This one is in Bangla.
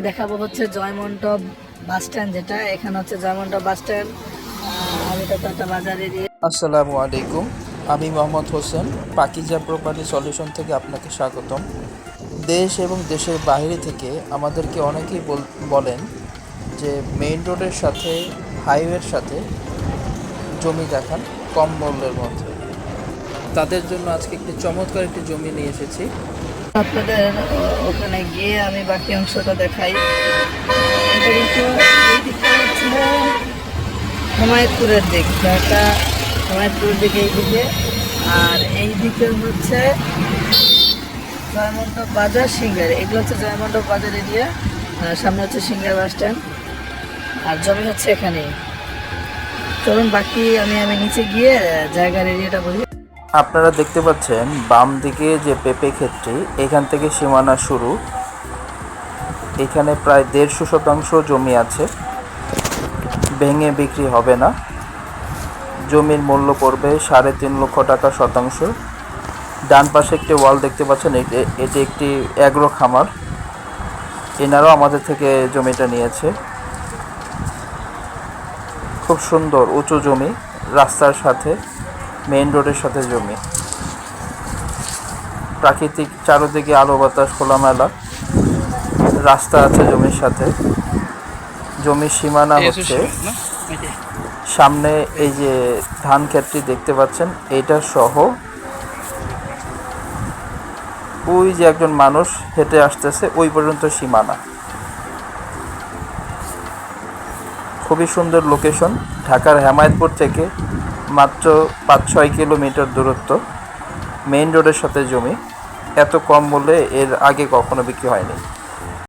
দেখাবো হচ্ছে জয়মন্টপ বাস স্ট্যান্ড যেটা। এখানে হচ্ছে জয়মন্টপ বাস স্ট্যান্ড। এটা তো একটা বাজার এরিয়া আসসালামু আলাইকুম। আমি মোহাম্মদ হোসেন, পাকিজা প্রপার্টি সলিউশন থেকে আপনাকে স্বাগতম। দেশ এবং দেশের বাইরে থেকে আমাদেরকে অনেকেই বল- বলেন যে মেইন রোডের সাথে, হাইওয়ের সাথে জমি দেখান কম মূল্যের মধ্যে। তাদের জন্য আজকে একটি চমৎকার একটি জমি নিয়ে এসেছি। আপনাদের ওখানে গিয়ে আমি বাকি অংশটা দেখাই। হুমায়তপুরের দিক একটা হুমায়তপুরের দিকে এই দিকে। আর এই দিকে হচ্ছে জয়মন্টপ বাজার, সিঙ্গার। এগুলো হচ্ছে জয়মন্টপ বাজার এরিয়া। সামনে হচ্ছে সিঙ্গার বাস স্ট্যান্ড। আর জমি হচ্ছে এখানে চলুন, বাকি আমি আমি নিচে গিয়ে জায়গার এরিয়াটা বলি। আপনারা দেখতে পাচ্ছেন বাম দিকে যে পেঁপে ক্ষেতটি, এখান থেকে সীমানা শুরু। এখানে প্রায় দেড়শো শতাংশ জমি আছে। ভেঙে বিক্রি হবে না। জমির মূল্য পড়বে সাড়ে তিন লক্ষ টাকা শতাংশ। ডান পাশে একটি ওয়াল দেখতে পাচ্ছেন এটি একটি অ্যাগ্রো খামার। এনারাও আমাদের থেকে জমিটা নিয়েছে। খুব সুন্দর, উঁচু জমি রাস্তার সাথে। মেইন রোডের সাথে জমি। প্রাকৃতিক চারদিকে আলো বাতাস খোলামেলা। রাস্তা আছে জমির সাথে। জমির সীমানা হচ্ছে সামনে এই যে ধান ক্ষেতটি দেখতে পাচ্ছেন এইটা সহ ওই যে একজন মানুষ হেঁটে আসতেছে ওই পর্যন্ত সীমানা। খুবই সুন্দর লোকেশন ঢাকার হেমায়তপুর থেকে মাত্র পাঁচ ছয় কিলোমিটার দূরত্ব মেইন রোডের সাথে জমি। এত কম মূল্যে এর আগে কখনো বিক্রি হয়নি।